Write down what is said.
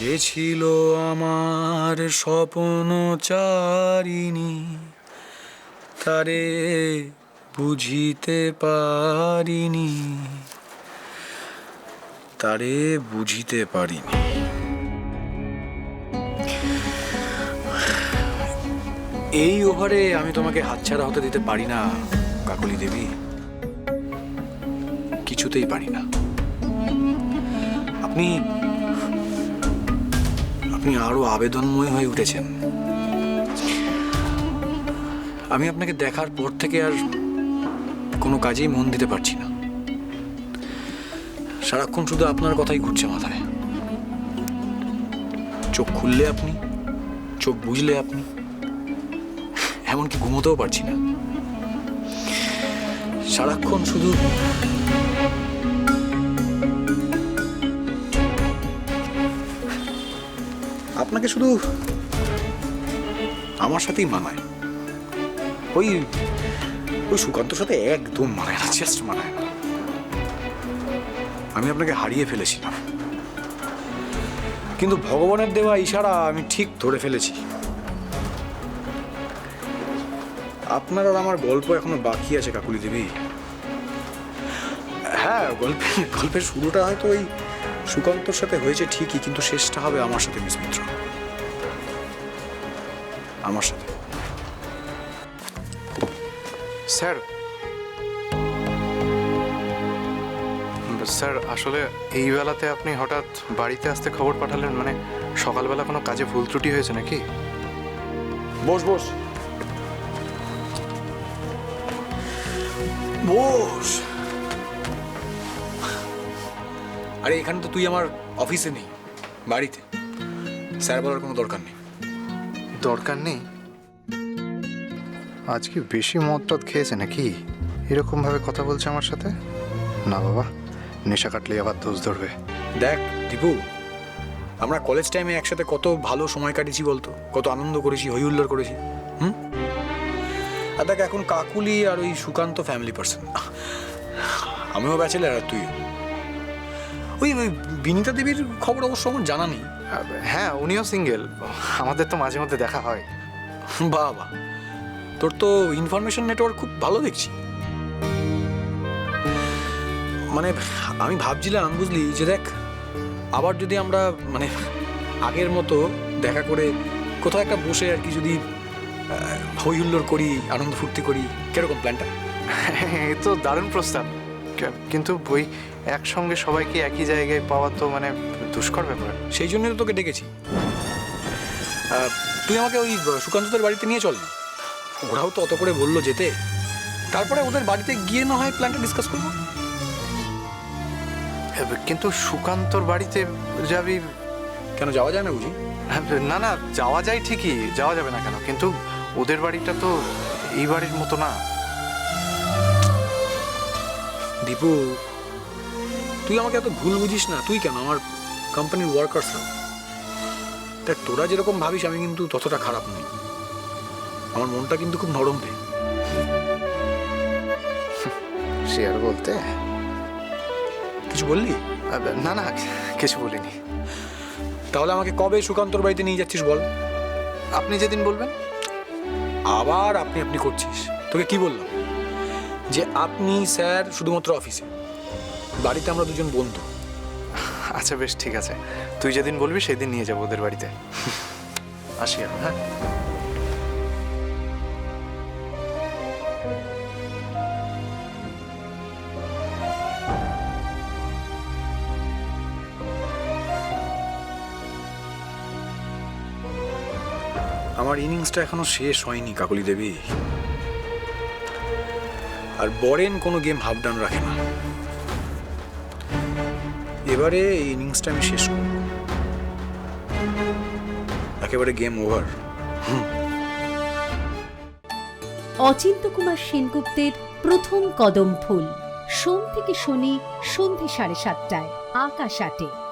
যে ছিল আমার স্বপ্ন চারিণী, তারে বুঝিতে পারিনি। তারে বুঝিতে পারিনি। এই ওভারে আমি তোমাকে হাতছাড়া হতে দিতে পারি না, কাকলি দেবী। কিছুতেই পারি না। আপনি আপনি আরও আবেদনময় হয়ে উঠেছেন। আমি আপনাকে দেখার পর থেকে আর কোনো কাজেই মন দিতে পারছি না। সারাক্ষণ শুধু আপনার কথাই ঘুরছে মাথায়। চোখ খুললে আপনি, চোখ বুঝলে আপনি, এমনকি ঘুমোতেও পারছি না। সারাক্ষণ শুধু আপনাকে শুধু আমার সাথেই মানায়। ওই ওই সুকান্তর সাথে একদম মানায় না জাস্ট মানায় না। আমি আপনাকে হারিয়ে ফেলেছিলাম। কিন্তু ভগবানের দেওয়া ইশারা আমি ঠিক ধরে ফেলেছি। আপনার আর আমার গল্প এখনও বাকি আছে, কাকুলি দেবী। হ্যাঁ গল্পে গল্পের শুরুটা হয়তো ওই সুকান্তর সাথে হয়েছে ঠিকই কিন্তু শেষটা হবে আমার সাথে মিস মিত্র। আমার সাথে। স্যার। স্যার আসলে এই বেলাতে আপনি হঠাৎ বাড়িতে আসতে খবর পাঠালেন মানে সকালবেলা কোনো কাজে ভুল ত্রুটি হয়েছে নাকি? বস বস। বস! আরে এখানে তো তুই আমার অফিসে নেই বাড়িতে। স্যার বলার কোনো দরকার নেই। দরকার নেই? আজকে বেশি মদ টদ খেয়েছে নাকি? এরকমভাবে কথা বলছে আমার সাথে? না বাবা নেশা কাটলে আবার দোষ ধরবে। দেখ দীপু আমরা কলেজ টাইমে একসাথে কত ভালো সময় কাটিয়েছি বলতো? কত আনন্দ করেছি হই হুল্লোড় করেছি। হুম? আর দেখ এখন কাকুলি আর ওই সুকান্ত ফ্যামিলি পার্সন আমিও ব্যাচেলার আর তুই ওই বিনিতা দেবীর খবর অবশ্য আমার জানা নেই। হ্যাঁ উনিও সিঙ্গেল আমাদের তো মাঝে মধ্যে দেখা হয়। বাহ তোর তো ইনফরমেশন নেটওয়ার্ক খুব ভালো দেখছি। মানে আমি ভাবছিলাম বুঝলি যে দেখ আবার যদি আমরা মানে আগের মতো দেখা করে কোথাও একটা বসে আর কি যদি হই হুল্লোড় করি আনন্দ ফুর্তি করি কীরকম প্ল্যানটা এ তো দারুণ প্রস্তাব। কিন্তু ওই একসঙ্গে সবাইকে একই জায়গায় পাওয়া তো মানে দুষ্কর ব্যাপার। সেই জন্যই তো তোকে ডেকেছি। আহ, তুই আমাকে ওই সুকান্তদের বাড়িতে নিয়ে চল না। ওরাও তো অত করে বলল যেতে। তারপরে ওদের বাড়িতে গিয়ে না হয় প্ল্যানটা ডিসকাস করব? কিন্তু সুকান্তর বাড়িতে যাবি? কেন যাওয়া যায় না বুঝি? না না যাওয়া যায় ঠিকই যাওয়া যাবে না কেন? কিন্তু ওদের বাড়িটা তো এই বাড়ির মতো না। দীপু তুই আমাকে এত ভুল বুঝিস না। তুই কেন? আমার কোম্পানির ওয়ার্কার্সরা দেখ তোরা যেরকম ভাবিস আমি কিন্তু ততটা খারাপ নই। আমার মনটা কিন্তু খুব নরম রে। সে আর বলতে? কিছু বললি? না না কিছু বলিনি। তাহলে আমাকে কবে সুকান্তর বাড়িতে নিয়ে যাচ্ছিস বল? আপনি যেদিন বলবেন। আবার আপনি আপনি করছিস। তোকে কি বললাম? যে আপনি স্যার শুধুমাত্র অফিসে বাড়িতে আমরা দুজন বন্ধু। আচ্ছা বেশ ঠিক আছে। তুই যেদিন বলবি সেদিন নিয়ে যাব ওদের বাড়িতে। আসি এখন হ্যাঁ? আমার ইনিংসটা এখনও শেষ হয়নি কাকলি দেবী। আর বরেন কোনো গেম হাফ ডান রাখে না। এবারে এই ইনিংসটা আমি শেষ করব। একেবারে গেম ওভার অচিন্ত কুমার সেনগুপ্তের প্রথম কদম ফুল। সোম থেকে শনি সন্ধে সাড়ে সাতটায়, আকাশ আটে।